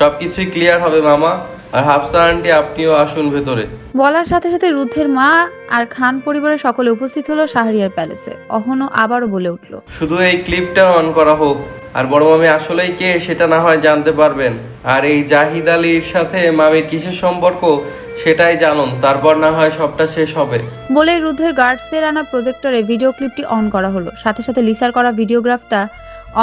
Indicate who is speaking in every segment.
Speaker 1: সবকিছুই ক্লিয়ার হবে মামা। আর হাফসা আন্টি আপনিও আসুন ভেতরে।
Speaker 2: বলার সাথে সাথে রুদ্ধের মা আর খান পরিবারের সকলে উপস্থিত হলো শাহরিয়ার প্যালেসে অহনও আবারও বলে উঠল
Speaker 1: শুধু এই ক্লিপটা অন করা হোক। আর বড় মামি আসলেই কে সেটা না হয় জানতে পারবেন। আর এই জাহিদ আলীর সাথে মামির কিসের সম্পর্ক সেটাই জানুন। তারপর না হয় সবটা শেষ হবে।
Speaker 2: বলে রুদ্ধের গার্ডসদের আনা প্রজেক্টরে ভিডিও ক্লিপটি অন করা হলো। সাথে সাথে লিসার করা ভিডিওগ্রাফটা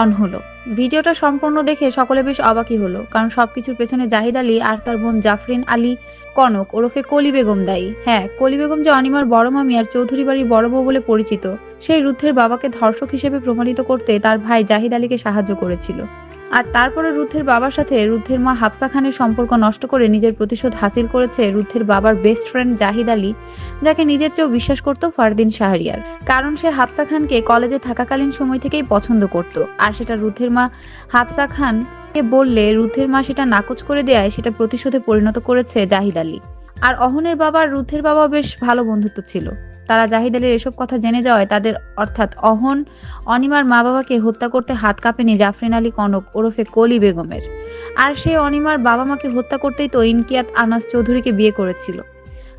Speaker 2: অন হলো। ভিডিওটা সম্পূর্ণ দেখে সকলে বেশ অবাকই হলো, কারণ সবকিছুর পেছনে জাহিদ আলী আর তার বোন জাফরিন আলী, কনক ওরফে কলি বেগম দায়ী। হ্যাঁ কলি বেগম যে অনিমার বড় মামি আর চৌধুরী বাড়ির বড় বউ বলে পরিচিত, সেই রুদ্ধের বাবাকে ধর্ষক হিসেবে প্রমাণিত করতে তার ভাই জাহিদ আলীকে সাহায্য করেছিল। আর তারপরে রুদ্ধের বাবার সাথে রুদ্ধের মা হাফসা খানের সম্পর্ক নষ্ট করে নিজের প্রতিশোধ হাসিল করেছে রুদ্ধের বাবার বেস্ট ফ্রেন্ড জাহিদ আলী, যাকে নিজের চেয়েও বিশ্বাস করত ফারদিন শাহরিয়ার। কারণ সে হাফসা খানকে কলেজে থাকাকালীন সময় থেকেই পছন্দ করত। আর সেটা রুদ্ধের মা হাফসা খানকে বললে রুদ্ধের মা সেটা নাকচ করে দেয় সেটা প্রতিশোধে পরিণত করেছে জাহিদ আলী। আর অহনের বাবা রুদ্ধের বাবা বেশ ভালো বন্ধুত্ব ছিল। তারা জাহিদ আলীর এসব কথা জেনে যাওয়ায় তাদের অর্থাৎ অহন, অনিমার মা বাবাকে হত্যা করতে হাত কাঁপেনি জাফরিন আলী কনক ওরফে কলি বেগমের। আর সে অনিমার বাবা মাকে হত্যা করতেই তো ইনকিয়াত আনাস চৌধুরীকে বিয়ে করেছিল।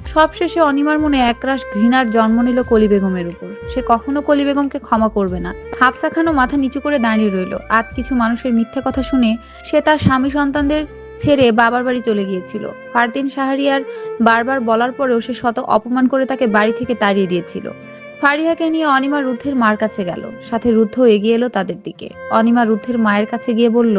Speaker 2: সবশেষে অনিমার মনে একরাশ ঘৃণার জন্ম নিল কলি বেগমের উপর। সে কখনো কলি বেগমকে ক্ষমা করবে না। হাফসা খানও মাথা নিচু করে দাঁড়িয়ে রইল। আজ কিছু মানুষের মিথ্যা কথা শুনে সে তার স্বামী সন্তানদের ছেড়ে বাবার বাড়ি চলে গিয়েছিল। ফারদিন শাহরিয়ার বারবার বলার পরেও সে শত অপমান করে তাকে বাড়ি থেকে তাড়িয়ে দিয়েছিল। ফারিহাকে নিয়ে অনিমা রুদ্ধের মার কাছে গেল। সাথে রুদ্ধ এগিয়ে এলো তাদের দিকে। অনিমা রুদ্ধের মায়ের কাছে গিয়ে বলল,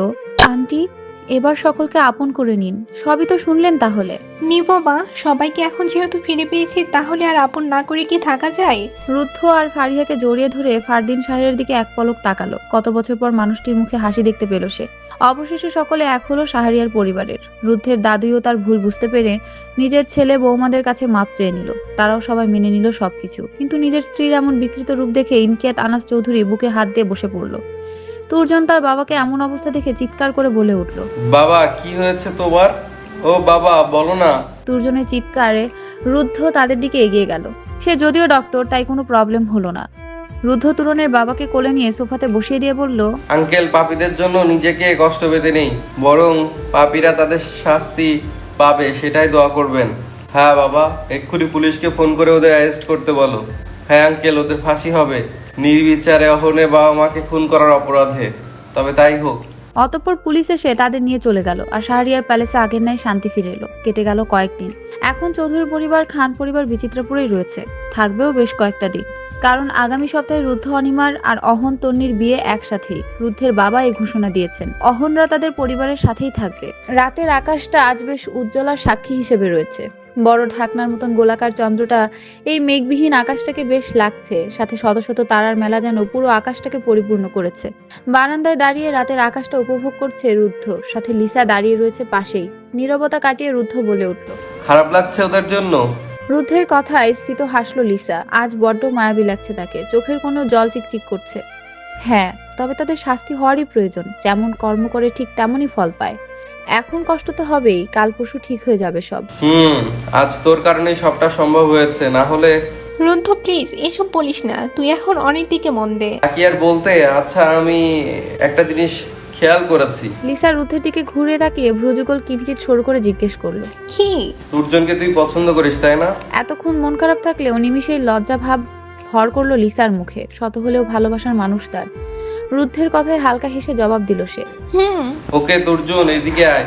Speaker 2: আন্টি এবার সকলকে আপন করে নিন। সবই তো শুনলেন তাহলে।
Speaker 3: নিব মা সবাইকে এখন যেহেতু ফিরে পেয়েছি তাহলে আর আপন না করে কি থাকা যায়?
Speaker 2: রুদ্ধ আর ফারিয়াকে জড়িয়ে ধরে ফারদিন শাহের দিকে এক পলক তাকালো। কত বছর পর মানুষটির মুখে হাসি দেখতে পেল সে। অবশেষে সকলে এক হলো শাহরিয়ার পরিবারের। রুদ্ধের দাদুও তার ভুল বুঝতে পেরে নিজের ছেলে বৌমাদের কাছে মাপ চেয়ে নিল। তারাও সবাই মেনে নিল সবকিছু। কিন্তু নিজের স্ত্রীর এমন বিকৃত রূপ দেখে ইনকিয়াত আনাস চৌধুরী বুকে হাত দিয়ে বসে পড়ল। তুরজন তার বাবাকে এমন অবস্থা দেখে চিৎকার করে বলে উঠল।
Speaker 1: বাবা কি হয়েছে তোমার? ও বাবা বলো না।
Speaker 2: তুরজনের চিৎকারে রুদ্ধ তাদের দিকে এগিয়ে গেল। সে যদিও ডক্টর তাই কোনো প্রবলেম হলো না। রুদ্ধ তুরনের বাবাকে কোলে নিয়ে সোফাতে বসিয়ে দিয়ে বলল
Speaker 1: আঙ্কেল পাপীদের জন্য নিজেকে কষ্ট পেতে নেই। বরং পাপীরা তাদের শাস্তি পাবে সেটাই দোয়া করবেন। হ্যাঁ বাবা এক্ষুনি পুলিশকে ফোন করে ওদের অ্যারেস্ট করতে বলো। হ্যাঁ আঙ্কেল, ওদের ফাঁসি হবে। নির্বিচারে অহনে বাবা মাকে খুন করার অপরাধে। তবে তাই হোক।
Speaker 2: অতঃপর পুলিশ এসে তাদের নিয়ে চলে গেল আর শাহরিয়ার প্যালেসে আগের ন্যায় শান্তি ফিরে এলো। কেটে গেল কয়েকদিন। এখন চৌধুরী পরিবার খান পরিবার বিচিত্রপুরেই রয়েছে। থাকবেও বেশ কয়েকটা দিন। কারণ আগামী সপ্তাহে রুদ্ধ অনিমার আর অহন তন্নির বিয়ে একসাথেই। রুদ্ধের বাবা এই ঘোষণা দিয়েছেন। অহনরা তাদের পরিবারের সাথেই থাকবে। রাতের আকাশটা আজ বেশ উজ্জ্বলার সাক্ষী হিসেবে রয়েছে। বড় ঢাকনার মতন গোলাকার চন্দ্রটা এই মেঘবিহীন আকাশটাকে বেশ লাগছে। সাথে শত শত তারার মেলা যেন পুরো আকাশটাকে পরিপূর্ণ করেছে। বারান্দায় দাঁড়িয়ে রাতের আকাশটা উপভোগ করছে রুদ্ধ। সাথে লিসা দাঁড়িয়ে রয়েছে পাশেই। নীরবতা কাটিয়ে রুদ্ধ বলে উঠল
Speaker 1: খারাপ লাগছে ওদের জন্য?
Speaker 2: রুদ্ধের কথায় স্ফীত হাসলো লিসা। আজ বড্ড মায়াবী লাগছে তাকে। চোখের কোনো জল চিকচিক করছে। হ্যাঁ তবে তাদের শাস্তি হওয়ারই প্রয়োজন। যেমন কর্ম করে ঠিক তেমনই ফল পায়। এখন কষ্ট তো হবেই কাল পরশু ঠিক হয়ে যাবে সব।
Speaker 1: হুম আজ তোর কারণেই সবটা সম্ভব হয়েছে না হলে
Speaker 3: রুদ্ধ প্লিজ এসব বলিস না তুই এখন অনেক দিকে মন দে।
Speaker 1: কি আর বলতে আচ্ছা আমি একটা জিনিস খেয়াল করেছি।
Speaker 2: লিসা রুদ্ধের দিকে ঘুরে তাকিয়ে ভ্রুযুগল কিঞ্চিত সরু করে জিজ্ঞেস করল।
Speaker 3: কি?
Speaker 1: দুর্জনকে তুই পছন্দ করিস তাই না?
Speaker 2: এতক্ষণ মন খারাপ থাকলেও নিমিষেই লজ্জা ভাব ভর করল লিসার মুখে শত হলেও ভালোবাসার মানুষ তার। রুদ্ধের কথায় হালকা হেসে জবাব দিল সে।
Speaker 3: হুম।
Speaker 1: ওকে দুর্জন এদিকে আয়।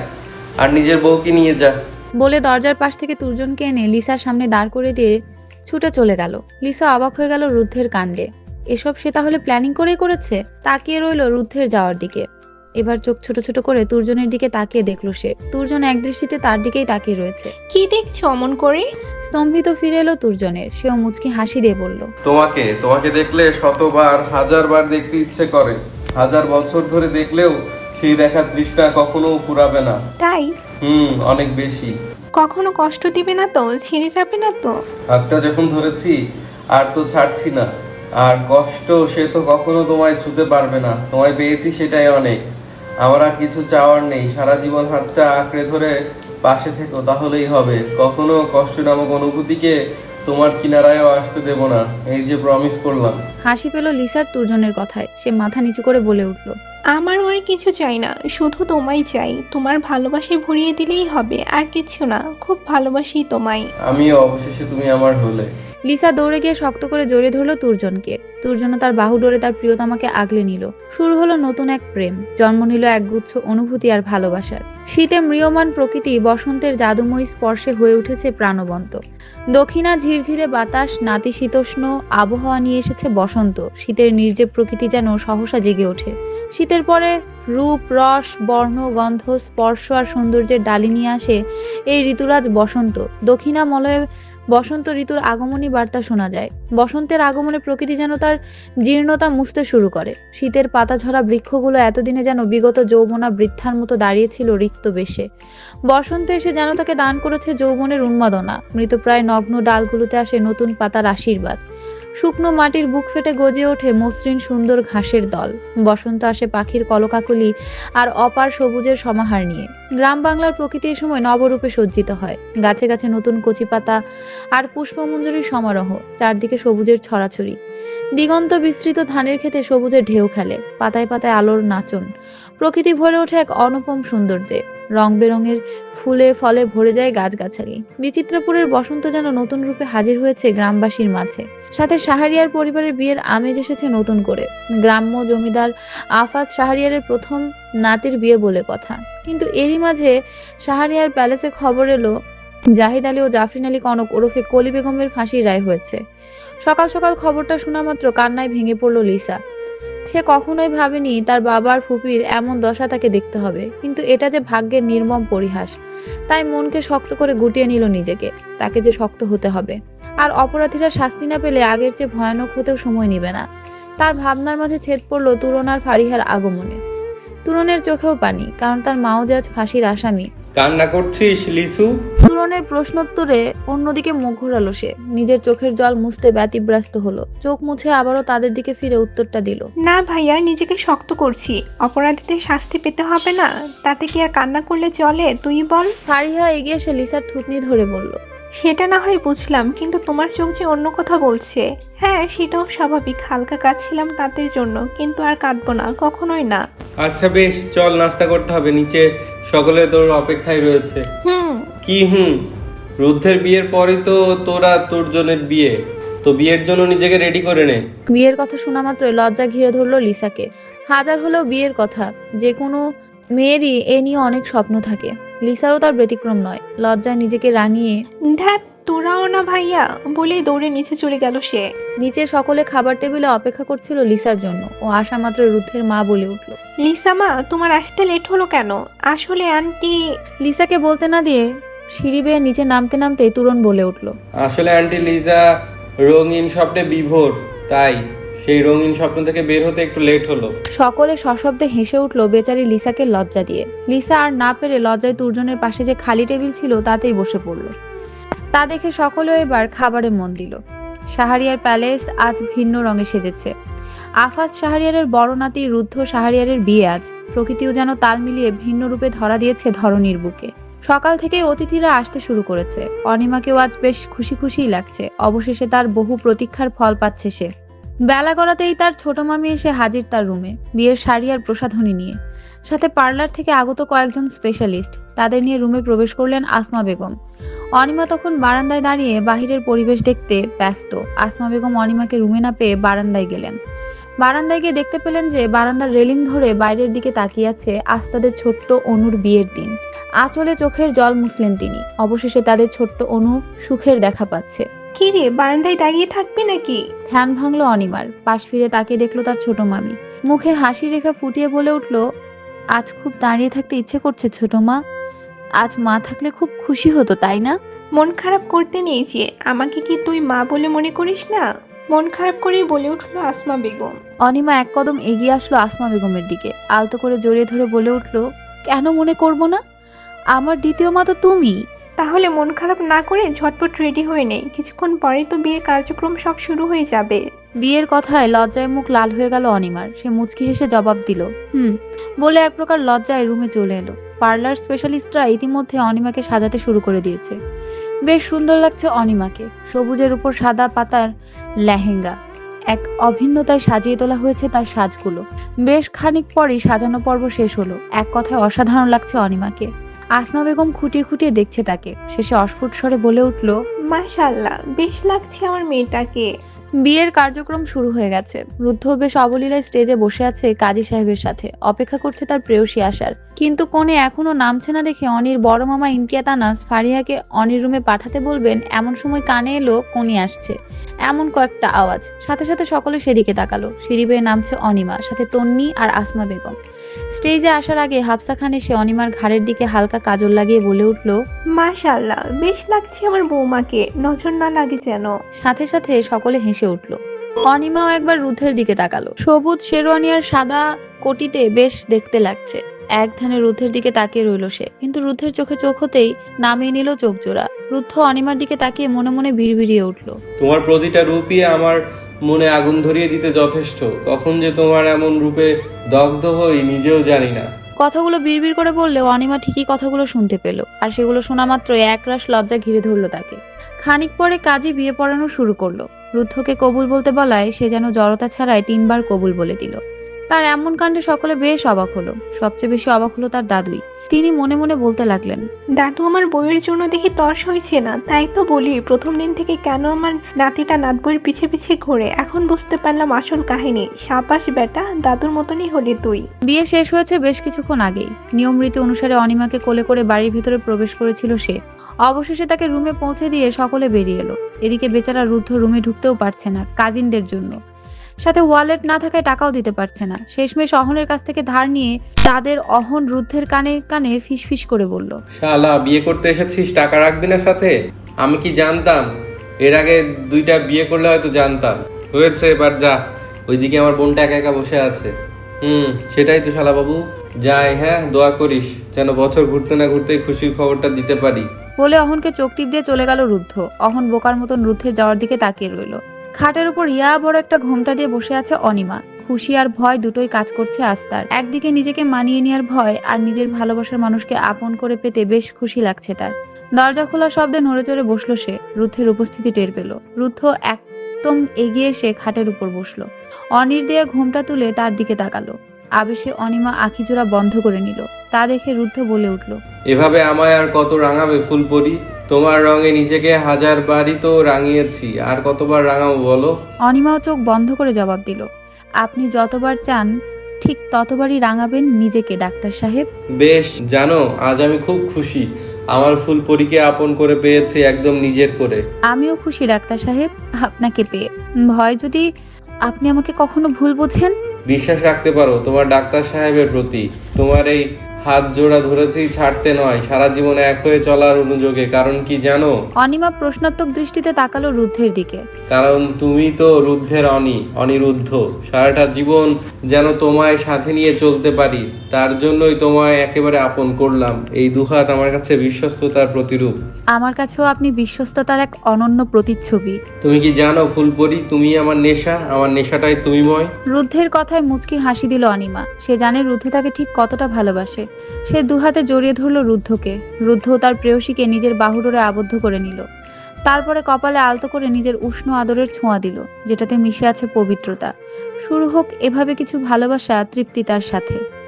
Speaker 1: আর নিজের বউকে নিয়ে যা।
Speaker 2: বলে দরজার পাশ থেকে তুর্জনকে এনে লিসার সামনে দাঁড় করে দিয়ে ছুটে চলে গেল। লিসা অবাক হয়ে গেল রুদ্ধের কাণ্ডে। এসব সে তাহলে প্ল্যানিং করেই করেছে? তাকিয়ে রইল রুদ্ধের যাওয়ার দিকে। এবার চোখ ছোট ছোট করে তুর্জনের দিকে তাকিয়ে দেখল সে। তুর্জন একদৃষ্টিতে তার দিকেই তাকিয়ে রয়েছে।
Speaker 3: কি দেখছ অমন করে?
Speaker 2: স্তম্ভিত ফিরে এলো তুর্জনের। সেও মুচকি হাসি দিয়ে বলল
Speaker 1: তোমাকে তোমাকে দেখলে শতবার হাজারবার দেখতে ইচ্ছে করে। হাজার বছর ধরে দেখলেও সেই দেখার তৃষ্ণা কখনো ফুরাবে না।
Speaker 3: তাই?
Speaker 1: হুম অনেক বেশি।
Speaker 3: কখনো কষ্ট দিবে না তো? ছিঁড়ে যাবে না তো?
Speaker 1: হাতটা যখন ধরেছি আর তো ছাড়ছি না। আর কষ্ট সে তো কখনো তোমায় ছুতে পারবে না। তোমায় পেয়েছি সেটাই অনেক। আমার আর কিছু চাওয়ার নেই। সারা জীবন হাতটা আঁকড়ে ধরে পাশে থেকো তাহলেই হবে। কখনো কষ্ট নামক অনুভূতিকে তোমার কিনারায়ও আসতে দেব না। এই যে প্রমিস করলাম।
Speaker 2: হাসি পেল লিসার তুর্জনের কথায়। সে মাথা নিচু করে বলে উঠল
Speaker 3: আমারও আর কিছু চাই না শুধু তোমায় চাই। তোমার ভালোবাসায় ভরিয়ে দিলেই হবে আর কিছু না। খুব ভালোবাসি তোমায়।
Speaker 1: আমিও অবশেষে তুমি আমার হলে।
Speaker 2: লিসা দৌড়ে গিয়ে শক্ত করে জড়িয়ে ধরলো তুর্জনকে। তুর্জনও তার বাহু ডোরে তার প্রিয়তমাকে আগলে নিল। শুরু হলো নতুন এক প্রেম। জন্ম নিল একগুচ্ছ অনুভূতি আর ভালোবাসার। শীতে ম্রিয়মান প্রকৃতি বসন্তের জাদুময়ী স্পর্শে হয়ে উঠেছে প্রাণবন্ত। দক্ষিণা ঝিরঝিরে বাতাস নাতিশীতোষ্ণ আবহাওয়া নিয়ে এসেছে বসন্ত। শীতের নির্জীব প্রকৃতি যেন সহসা জেগে ওঠে। শীতের পরে রূপ, রস, বর্ণ, গন্ধ, স্পর্শ আর সৌন্দর্যের ডালি নিয়ে আসে এই ঋতুরাজ বসন্ত। দক্ষিণা মলয়ে বসন্ত ঋতুর আগমনী বার্তা শোনা যায়। বসন্তের আগমনে প্রকৃতি যেন তার জীর্ণতা মুছতে শুরু করে। শীতের পাতা ঝরা বৃক্ষগুলো এতদিনে যেন বিগত যৌবনা বৃদ্ধার মতো দাঁড়িয়েছিল রিক্ত বেশে। বসন্ত এসে যেন তাকে দান করেছে যৌবনের উন্মাদনা। মৃতপ্রায় নগ্ন ডালগুলোতে আসে নতুন পাতার আশীর্বাদ। শুকনো মাটির বুক ফেটে গজে ওঠে মসৃণ সুন্দর ঘাসের দল। বসন্ত আসে পাখির কলকাকলি আর অপার সবুজের সমাহার নিয়ে। গ্রাম বাংলার প্রকৃতি এই সময় নবরূপে সজ্জিত হয়। গাছে গাছে নতুন কচি পাতা আর পুষ্পমঞ্জরির সমারোহ, চারদিকে সবুজের ছড়াছড়ি। দিগন্ত বিস্তৃত ধানের ক্ষেতে সবুজের ঢেউ খেলে, পাতায় পাতায় আলোর নাচন। প্রকৃতি ভরে ওঠে এক অনুপম সৌন্দর্যে। রং বেরঙের ফুলে ফলে ভরে যায় গাছগাছালি। বিচিত্রপুরের বসন্ত যেন নতুন রূপে হাজির হয়েছে গ্রামবাসীর মাঝে। সাথে শাহরিয়ার পরিবারের বিয়ের আমেজ এসেছে নতুন করে। গ্রাম্য জমিদার আফাত শাহরিয়ারের প্রথম নাতির বিয়ে বলে কথা। কিন্তু এরই মাঝে শাহরিয়ার প্যালেসে খবর এলো, জাহিদ আলী ও জাফরিন আলী কনক ওরফে কলি বেগমের ফাঁসির রায় হয়েছে। সকাল সকাল খবরটা শোনা মাত্র কান্নায় ভেঙে পড়ল লিসা। সে কখনোই ভাবেনি তার বাবার ফুপির এমন দশা তাকে দেখতে হবে, কিন্তু এটা যে ভাগ্যের নির্মম পরিহাস। তাই মনকে শক্ত করে গুটিয়ে নিল নিজেকে, তাকে যে শক্ত হতে হবে। আর অপরাধীরা শাস্তি না পেলে আগের চেয়ে ভয়ানক হতেও সময় নেবে না। তার ভাবনার মাঝে ছেদ পড়ল তুরনার ফারিহার আগমনে। তুরনের চোখেও পানি, কারণ তার মাও যে আজ ফাঁসির আসামি
Speaker 1: কান্না করছিস লিসু?
Speaker 2: তুরনের প্রশ্নোত্তরে অন্যদিকে মুখ ঘোরালো সে। নিজের চোখের জল মুছতে ব্যতিব্যস্ত হলো। চোখ মুছে আবারও তাদের দিকে ফিরে উত্তরটা দিল।
Speaker 3: না ভাইয়া নিজেকে শক্ত করছি। অপরাধীদের শাস্তি পেতে হবে না। তাতে কি আর কান্না করলে চলে? তুই বল।
Speaker 2: ফারিহা এগিয়ে এসে লিসার থুতনি ধরে বলল
Speaker 3: সেটা না হয় বুঝলাম কিন্তু তোমার চোখ যে অন্য কথা বলছে। হ্যাঁ সেটাও স্বাভাবিক। হালকা কাঁদছিলাম তাদের জন্য কিন্তু আর কাঁদবো না কখনোই না।
Speaker 1: আচ্ছা বেশ চল নাস্তা করতে হবে। নিচে সকলে তোর অপেক্ষায় রয়েছে।
Speaker 3: হুম।
Speaker 1: কি হুম? রুদ্ধের বিয়ের পরেই তো তোরা তোর জনের বিয়ে। তো বিয়ের জন্য নিজেকে রেডি করে নে।
Speaker 2: বিয়ের কথা শোনা মাত্র লজ্জা ঘিরে ধরলো লিসাকে। হাজার হলেও বিয়ের কথা যে কোনো মেয়েরই এ নিয়ে অনেক স্বপ্ন থাকে। লিসারও তার ব্যতিক্রম নয় লজ্জায় নিজেকে রাঙিয়ে
Speaker 3: ধ্যাত তোরাও না ভাইয়া বলেই দৌড়ে নিচে চলে গেল সে।
Speaker 2: নিচে সকলে খাবার টেবিলে অপেক্ষা করছিল লিসার জন্য ও আসা মাত্র রুদ্ধের মা বলে উঠল।
Speaker 3: লিসামা তোমার আসতে লেট হলো কেন? আসলে আন্টি
Speaker 2: লিসাকে বলতে না দিয়ে সিঁড়ি বেয়ে নিচে নামতে নামতে তুরন বলে উঠল।
Speaker 1: আসলে আন্টি লিজা রঙিন স্বপ্নে বিভোর তাই সেই রঙিন স্বপ্ন থেকে বের হতে একটু লেট হলো।
Speaker 2: সকলে সশব্দে হেসে উঠল বেচারি লিসাকে লজ্জা দিয়ে। লিসা আর না পেরে লজ্জায় তুর্জনের পাশে যে খালি টেবিল ছিল তাতেই বসে পড়ল। তা দেখে সকলে এবার খাবারে মন দিল। শাহরিয়ার প্যালেস আজ ভিন্ন রঙে সেজেছে। আফাজ শাহরিয়ারের বড় নাতি রুদ্ধ শাহরিয়ারের বিয়ে আজ। প্রকৃতিও যেন তাল মিলিয়ে ভিন্ন রূপে ধরা দিয়েছে ধরনীর বুকে। সকাল থেকে অতিথিরা আসতে শুরু করেছে। অনিমাকেও আজ বেশ খুশি খুশিই লাগছে। অবশেষে তার বহু প্রতীক্ষার ফল পাচ্ছে সে। বেলা গড়াতেই তার ছোট মামি এসে হাজির তার রুমে। বিয়ের শাড়ি আর প্রসাধনী নিয়ে। সাথে পার্লার থেকে আগত কয়েকজন স্পেশালিস্ট। তাদের নিয়ে রুমে প্রবেশ করলেন আসমা বেগম। অনিমা তখন বারান্দায় দাঁড়িয়ে বাহিরের পরিবেশ দেখতে ব্যস্ত। আসমা বেগম অনিমাকে রুমে না পেয়ে বারান্দায় গেলেন। বারান্দায় গিয়ে দেখতে পেলেন যে বারান্দার রেলিং ধরে বাইরের দিকে তাকিয়ে আছে আজ তাদের ছোট্ট অনুর বিয়ের দিন। আঁচলে চোখের জল মুছলেন তিনি। অবশেষে তাদের ছোট্ট অনু সুখের দেখা পাচ্ছে।
Speaker 3: কি রে বারান্দায় দাঁড়িয়ে থাকবি নাকি?
Speaker 2: ধ্যান ভাঙলো অনিমার। পাশ ফিরে তাকিয়ে দেখল তার ছোট মামি। মুখে হাসি রেখা ফুটিয়ে বলে উঠল আজ খুব দাঁড়িয়ে থাকতে ইচ্ছে করছে ছোট মা। আজ মা থাকলে খুব খুশি হতো তাই না?
Speaker 3: মন খারাপ করতে নেই যে আমাকে কি তুই মা বলে মনে করিস না? মন খারাপ করেই বলে উঠল আসমা বেগম।
Speaker 2: অনিমা এক কদম এগিয়ে আসলো আসমা বেগমের দিকে। আলতো করে জড়িয়ে ধরে বলে উঠল কেন মনে করব না? আমার দ্বিতীয় মা তো তুমি।
Speaker 3: তাহলে মন খারাপ না করে ঝটপট রেডি হয়ে নেই কিছুক্ষণ পরেই তো বিয়ের কার্যক্রম সব শুরু হয়ে যাবে।
Speaker 2: বিয়ের কথায় লজ্জায় মুখ লাল হয়ে গেল অনিমার। সে মুচকি হেসে জবাব দিল হুম। বলে এক প্রকার লজ্জায় রুমে চলে এলো। পার্লার স্পেশালিস্টরা ইতিমধ্যে অনিমাকে সাজাতে শুরু করে দিয়েছে। বেশ সুন্দর লাগছে অনিমাকে। সবুজের উপর সাদা পাতার লেহেঙ্গা। এক অভিন্নতায় সাজিয়ে তোলা হয়েছে তার সাজগুলো। বেশ খানিক পরেই সাজানো পর্ব শেষ হলো। এক কথায় অসাধারণ লাগছে অনিমাকে। আসমা বেগম খুঁটিয়ে খুঁটিয়ে দেখছে তাকে। শেষে অস্ফুট স্বরে বলে উঠল
Speaker 3: মাশাল্লাহ বেশ লাগছে আমার মেয়েটাকে।
Speaker 2: বিয়ের কার্যক্রম শুরু হয়ে গেছে। রুদ্ধ বেশ অবলীলায় স্টেজে বসে আছে কাজী সাহেবের সাথে। অপেক্ষা করছে তার প্রেয়সী আসার। কিন্তু কোণে এখনও নামছে না দেখে অনির বড় মামা ইনকিয়াত আনাস ফারিয়াকে অনির রুমে পাঠাতে বলবেন, এমন সময় কানে এলো কোনি আসছে। এমন কয়েকটা আওয়াজ। সাথে সাথে সকলে সেদিকে তাকালো। সিঁড়ি বেয়ে নামছে অনিমা, সাথে তন্নি আর আসমা বেগম। স্টেজে আসার আগে হাফসা খান এসে অনিমার ঘাড়ের দিকে হালকা কাজল লাগিয়ে বলে উঠল
Speaker 3: মাশাল্লাহ বেশ লাগছে আমার বৌমাকে নজর না লাগে যেন।
Speaker 2: সাথে সাথে সকলে হেসে উঠল। অনিমাও একবার রুদ্ধের দিকে তাকালো। সবুজ শেরওয়ানি আর সাদা কোটিতে বেশ দেখতে লাগছে। এক ধানে রুদ্ধের দিকে তাকিয়ে রইল সে। কিন্তু রুদ্ধের চোখে চোখ হতেই নামিয়ে নিল চোখ জোড়া রুদ্ধ অনিমার দিকে তাকিয়ে মনে মনে বিড়বিড়িয়ে উঠল।
Speaker 1: তোমার প্রতিটা রূপই আমার মনে আগুন ধরিয়ে দিতে যথেষ্ট। কখন যে তোমার এমন রূপে দগ্ধ হই নিজেও জানি না।
Speaker 2: কথাগুলো বিড়বিড় করে বললেও অনিমা ঠিকই কথাগুলো শুনতে পেল, আর সেগুলো শোনা মাত্র একরাশ লজ্জা ঘিরে ধরলো তাকে। খানিক পরে কাজী বিয়ে পড়ানো শুরু করল। রুদ্ধকে কবুল বলতে বলায় সে যেন জড়তা ছাড়াই তিনবার কবুল বলে দিল। তার এমন কাণ্ডে সকলে বেশ অবাক হলো। সবচেয়ে বেশি অবাক হলো তার দাদুই। তিনি মনে মনে বলতে লাগলেন
Speaker 3: দাদু আমার বইয়ের জন্য দেখি তর্স হয়েছে না। তাই তো বলি প্রথম দিন থেকে কেন আমার নাতিটা নাত বইয়ের পিছে পিছে ঘোরে? এখন বুঝতে পারলাম আসল কাহিনী। সাপাস বেটা দাদুর মতনই হলি তুই।
Speaker 2: বিয়ে শেষ হয়েছে বেশ কিছুক্ষণ আগেই। নিয়ম রীতি অনুসারে অনিমাকে কোলে করে বাড়ির ভেতরে প্রবেশ করেছিল সে। অবশেষে তাকে রুমে পৌঁছে দিয়ে সকলে বেরিয়ে এলো। এদিকে বেচারা রুদ্ধ রুমে ঢুকতেও পারছে না কাজিনদের জন্য। সাথে ওয়ালেট না থাকায় টাকাও দিতে পারছে না। শেষমেশ অহনের কাছ থেকে ধার নিয়ে তাদের অহন রুদ্ধের কানে কানে ফিসফিস করে বলল
Speaker 1: শালা বিয়ে করতে এসেছিস টাকা রাখবি না সাথে? আমি কি জানতাম? এর আগে দুইটা বিয়ে করলে হয়তো জানতাম। হয়েছে এবার যা। ওইদিকে আমার বোনটা একা একা বসে আছে। হুম সেটাই তো শালা বাবু। যাই হ্যাঁ দোয়া করিস যেন বছর ঘুরতে না ঘুরতেই খুশির খবরটা দিতে পারি।
Speaker 2: বলে অহনকে চোখ টিপ দিয়ে চলে গেল রুদ্ধ। অহন বোকার মতন রুদ্ধের যাওয়ার দিকে তাকিয়ে রইল। খাটের উপর ইয়া বড় একটা ঘোমটা দিয়ে বসে আছে অনিমা। খুশি আর ভয় দুটোই কাজ করছে আস্তার। একদিকে নিজেকে মানিয়ে নেওয়ার ভয় আর নিজের ভালোবাসার মানুষকে আপন করে পেতে বেশ খুশি লাগছে তার। দরজা খোলা শব্দে নড়ে চড়ে বসল সে। রুদ্ধের উপস্থিতি টের পেল। রুদ্ধ একদম এগিয়ে সে খাটের উপর বসল। অনির দিয়ে ঘোমটা তুলে তার দিকে তাকালো। আবেশে অনিমা আখিজোড়া বন্ধ করে নিল। তা দেখে রুদ্ধ বলে উঠল,
Speaker 1: এভাবে আমায় আর কত রাঙাবে ফুলপরি? তোমার রঙে নিজেকে হাজার বারই তো রাঙিয়েছি আর কতবার রাঙাবো বলো?
Speaker 2: অনিমাও চোখ বন্ধ করে জবাব দিল আপনি যতবার চান ঠিক ততবারই রাঙাবেন নিজেকে ডাক্তার সাহেব।
Speaker 1: বেশ জানো আজ আমি খুব খুশি। আমার ফুল ফুলপরিকে আপন করে পেয়েছি একদম নিজের করে।
Speaker 2: আমিও খুশি ডাক্তার সাহেব আপনাকে পেয়ে। ভয় যদি আপনি আমাকে কখনো ভুল বোঝেন?
Speaker 1: বিশ্বাস রাখতে পারো তোমার ডাক্তার সাহেবের প্রতি তোমার এই হাত জোড়া ধরেছি ছাড়তে নয় সারা জীবনে এক হয়ে চলার অনুযোগে। কারণ কি জানো?
Speaker 2: অনিমা প্রশ্নাত্মক দৃষ্টিতে তাকালো রুদ্ধের দিকে।
Speaker 1: কারণ তুমি তো রুদ্ধের অনি অনিরুদ্ধ। সারাটা জীবন যেন তোমায় সাথে নিয়ে চলতে পারি তার জন্যই তোমায় একেবারে আপন করলাম। এই দুহাত আমার কাছে বিশ্বস্ততার প্রতিরূপ।
Speaker 2: আমার কাছেও আপনি বিশ্বস্ততার এক অনন্য প্রতিচ্ছবি।
Speaker 1: তুমি কি জানো ফুলপরি? তুমি আমার নেশা আমার নেশাটাই তুমিময়।
Speaker 2: রুদ্ধের কথায় মুচকি হাসি দিল অনিমা। সে জানে রুদ্ধ তাকে ঠিক কতটা ভালোবাসে। সে দুহাতে জড়িয়ে ধরল রুদ্ধকে। রুদ্ধ তার প্রেয়সীকে নিজের বাহুডোরে আবদ্ধ করে নিল। তারপরে কপালে আলতো করে নিজের উষ্ণ আদরের ছোঁয়া দিল, যেটাতে মিশে আছে পবিত্রতা। শুরু হোক এভাবে কিছু ভালোবাসা, তৃপ্তি তার সাথে।